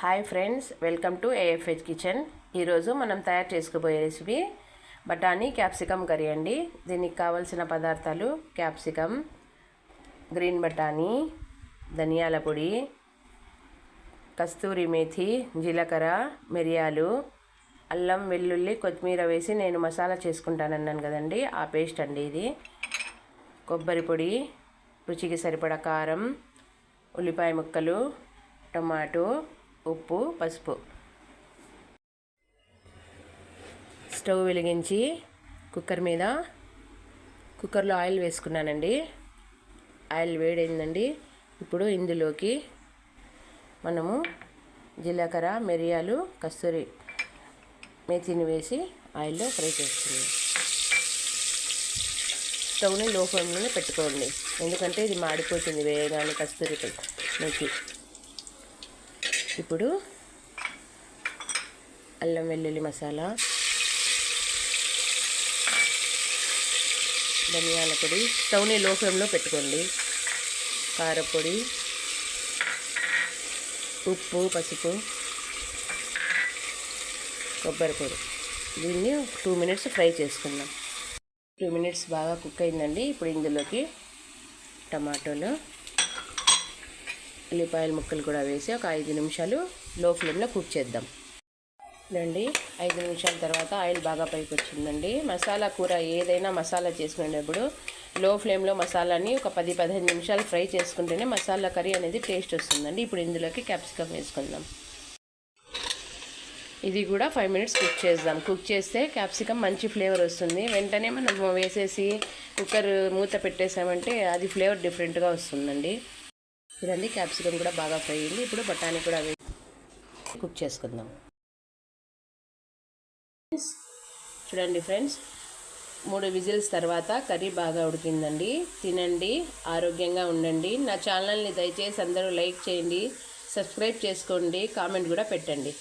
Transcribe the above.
Hi friends welcome to AFH kitchen ఈరోజు మనం తయారు చేసుకోబోయే రెసిపీ బఠానీ క్యాప్సికమ్ కర్రీ అండి. దీనికి కావలసిన పదార్థాలు క్యాప్సికమ్ గ్రీన్ బఠానీ ధనియాల పొడి కస్తూరి మేథి జీలకర్ర మిరియాలు అల్లం వెల్లుల్లి కొత్తిమీర వేసి నేను మసాలా చేసుకుంటానన్నాను కదండి. ఆ పేస్ట్ అండి ఇది. కొబ్బరి పొడి రుచికి సరిపడా కారం ఉల్లిపాయ ముక్కలు టమాటో ఉప్పు పసుపు. స్టవ్ వెలిగించి కుక్కర్ మీద కుక్కర్లో ఆయిల్ వేసుకున్నానండి. ఆయిల్ వేడైందండి. ఇప్పుడు ఇందులోకి మనము జీలకర్ర మిరియాలు కస్తూరి మేతిని వేసి ఆయిల్లో ఫ్రై చేస్తుంది స్టవ్ని లో ఫ్లేమ్లోనే పెట్టుకోండి. ఎందుకంటే ఇది మాడిపోతుంది వేయగానే కస్తూరి మేతి. ఇప్పుడు అల్లం వెల్లుల్లి మసాలా ధనియాల పొడి స్టవ్ని లో ఫ్లేమ్లో పెట్టుకోండి. కారపొడి ఉప్పు పసుపు కొబ్బరి పొడి. దీన్ని టూ మినిట్స్ ఫ్రై చేసుకుందాం. టూ మినిట్స్ బాగా కుక్ అయిందండి. ఇప్పుడు ఇందులోకి టమాటోలు ఉల్లిపాయల ముక్కలు కూడా వేసి ఒక ఐదు నిమిషాలు లో ఫ్లేమ్లో కుక్ చేద్దాం. రండి. ఐదు నిమిషాల తర్వాత ఆయిల్ బాగా పైకి వచ్చిందండి. మసాలా కూర ఏదైనా మసాలా చేసుకునేటప్పుడు లో ఫ్లేమ్లో మసాలాని ఒక పది పదిహేను నిమిషాలు ఫ్రై చేసుకుంటేనే మసాలా కర్రీ అనేది టేస్ట్ వస్తుందండి. ఇప్పుడు ఇందులోకి క్యాప్సికమ్ వేసుకుందాం. ఇది కూడా ఫైవ్ మినిట్స్ కుక్ చేద్దాం. కుక్ చేస్తే క్యాప్సికమ్ మంచి ఫ్లేవర్ వస్తుంది. వెంటనే మనం వేసేసి కుక్కర్ మూత పెట్టేసామంటే అది ఫ్లేవర్ డిఫరెంట్గా వస్తుందండి. చూడండి క్యాప్సికమ్ కూడా బాగా ఫ్రై అయింది. ఇప్పుడు బఠానీ కూడా వేసి కుక్ చేసుకుందాం. చూడండి ఫ్రెండ్స్ మూడు విజిల్స్ తర్వాత కర్రీ బాగా ఉడికిందండి. తినండి ఆరోగ్యంగా ఉండండి. నా ఛానల్ని దయచేసి అందరూ లైక్ చేయండి సబ్స్క్రైబ్ చేసుకోండి కామెంట్ కూడా పెట్టండి.